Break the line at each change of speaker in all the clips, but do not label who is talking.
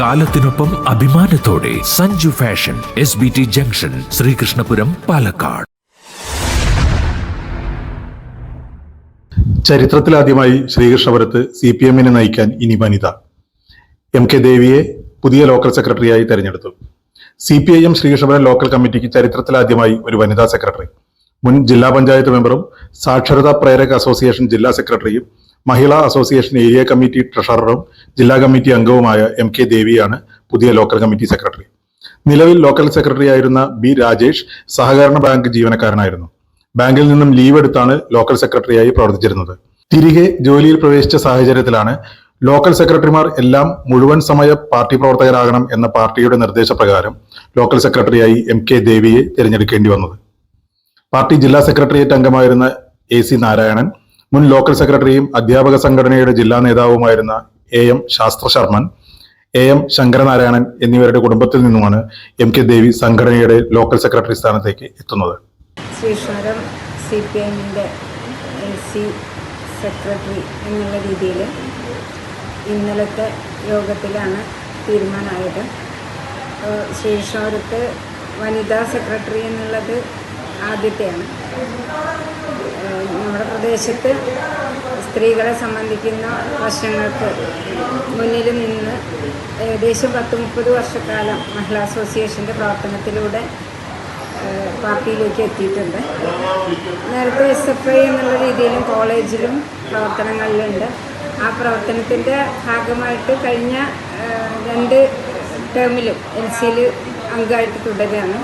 കാലത്തിനൊപ്പം അഭിമാനത്തോടെ Sanju fashion S B T junction Sreekrishnapuram Palakkad.
ചരിത്രത്തിലാദ്യമായി ശ്രീകൃഷ്ണപുരത്ത് സി പി എമ്മിനെ നയിക്കാൻ ഇനി വനിത. എം കെ ദേവിയെ പുതിയ ലോക്കൽ സെക്രട്ടറിയായി തെരഞ്ഞെടുത്തു. C P I M Sreekrishnapuram local കമ്മിറ്റിക്ക് ചരിത്രത്തിലാദ്യമായി ഒരു വനിതാ സെക്രട്ടറി. മുൻ ജില്ലാ പഞ്ചായത്ത് മെമ്പറും സാക്ഷരതാ പ്രേരക അസോസിയേഷൻ ജില്ലാ സെക്രട്ടറിയും മഹിളാ അസോസിയേഷൻ ഏരിയ കമ്മിറ്റി ട്രഷററും ജില്ലാ കമ്മിറ്റി അംഗവുമായ എം കെ ദേവിയാണ് പുതിയ ലോക്കൽ കമ്മിറ്റി സെക്രട്ടറി. നിലവിൽ ലോക്കൽ സെക്രട്ടറി ആയിരുന്ന ബി രാജേഷ് സഹകരണ ബാങ്ക് ജീവനക്കാരനായിരുന്നു. ബാങ്കിൽ നിന്നും ലീവ് എടുത്താണ് ലോക്കൽ സെക്രട്ടറിയായി പ്രവർത്തിച്ചിരുന്നത്. തിരികെ ജോലിയിൽ പ്രവേശിച്ച സാഹചര്യത്തിലാണ് ലോക്കൽ സെക്രട്ടറിമാർ എല്ലാം മുഴുവൻ സമയ പാർട്ടി പ്രവർത്തകരാകണം എന്ന പാർട്ടിയുടെ നിർദ്ദേശപ്രകാരം ലോക്കൽ സെക്രട്ടറിയായി എം കെ ദേവിയെ തിരഞ്ഞെടുക്കേണ്ടി വന്നത്. പാർട്ടി ജില്ലാ സെക്രട്ടേറിയറ്റ് അംഗമായിരുന്ന എ സി നാരായണൻ മുൻ ലോക്കൽ സെക്രട്ടറിയും അധ്യാപക സംഘടനയുടെ ജില്ലാ നേതാവുമായിരുന്ന എ എം ശാസ്ത്ര ശർമ്മൻ എ എം ശങ്കരനാരായണൻ എന്നിവരുടെ കുടുംബത്തിൽ നിന്നുമാണ് എം കെ ദേവി സംഘടനയുടെ ലോക്കൽ സെക്രട്ടറി സ്ഥാനത്തേക്ക് എത്തുന്നത്.
ശ്രീശ്വരം സി പി എമ്മിന്റെ സി സെക്രട്ടറി എന്നുള്ള രീതിയിൽ ഇന്നലത്തെ യോഗത്തിലാണ് തീരുമാനമായത്. ശ്രീശ്വരത്ത് വനിതാ സെക്രട്ടറി എന്നുള്ളത് ആദ്യത്തെയാണ്. നമ്മുടെ പ്രദേശത്ത് സ്ത്രീകളെ സംബന്ധിക്കുന്ന പ്രശ്നങ്ങൾക്ക് മുന്നിൽ നിന്ന് ഏകദേശം പത്ത് മുപ്പത് വർഷക്കാലം മഹിളാ അസോസിയേഷന്റെ പ്രവർത്തനത്തിലൂടെ പാർട്ടിയിലേക്ക് എത്തിയിട്ടുണ്ട്. നേരത്തെ എസ് എഫ് ഐ എന്നുള്ള രീതിയിലും കോളേജിലും പ്രവർത്തനങ്ങളിലുണ്ട്. ആ പ്രവർത്തനത്തിന്റെ ഭാഗമായിട്ട് കഴിഞ്ഞ രണ്ട് ടേമിലും എൽ സിയിൽ അംഗമായിട്ട് തുടരുകയാണ്.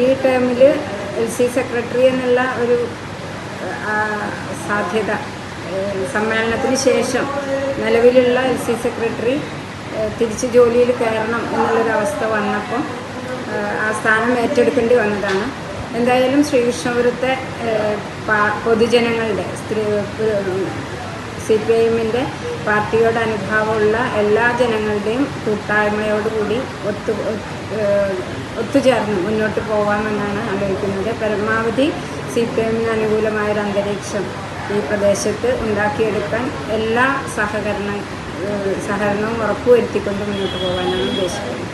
ഈ ടേമിൽ എൽ സി സെക്രട്ടറി എന്നുള്ള ഒരു സാധ്യത സമ്മേളനത്തിന് ശേഷം നിലവിലുള്ള എൽ സി സെക്രട്ടറി തിരിച്ച് ജോലിയിൽ കയറണം എന്നുള്ളൊരവസ്ഥ വന്നപ്പോൾ ആ സ്ഥാനം ഏറ്റെടുക്കേണ്ടി വന്നതാണ്. എന്തായാലും ശ്രീകൃഷ്ണപുരത്തെ പൊതുജനങ്ങളുടെ സ്ത്രീ സി പി ഐ എമ്മിന്റെ പാർട്ടിയോട് അനുഭാവമുള്ള എല്ലാ ജനങ്ങളുടെയും കൂട്ടായ്മയോടുകൂടി ഒത്തു ഒത്തുചേർന്ന് മുന്നോട്ട് പോകാമെന്നാണ് ആലോചിക്കുന്നത്. പരമാവധി സി പി എമ്മിന് അനുകൂലമായൊരു അന്തരീക്ഷം ഈ പ്രദേശത്ത് ഉണ്ടാക്കിയെടുക്കാൻ എല്ലാ സഹകരണ സഹകരണവും ഉറപ്പുവരുത്തിക്കൊണ്ട് മുന്നോട്ട് പോകാനാണ് ഉദ്ദേശിക്കുന്നത്.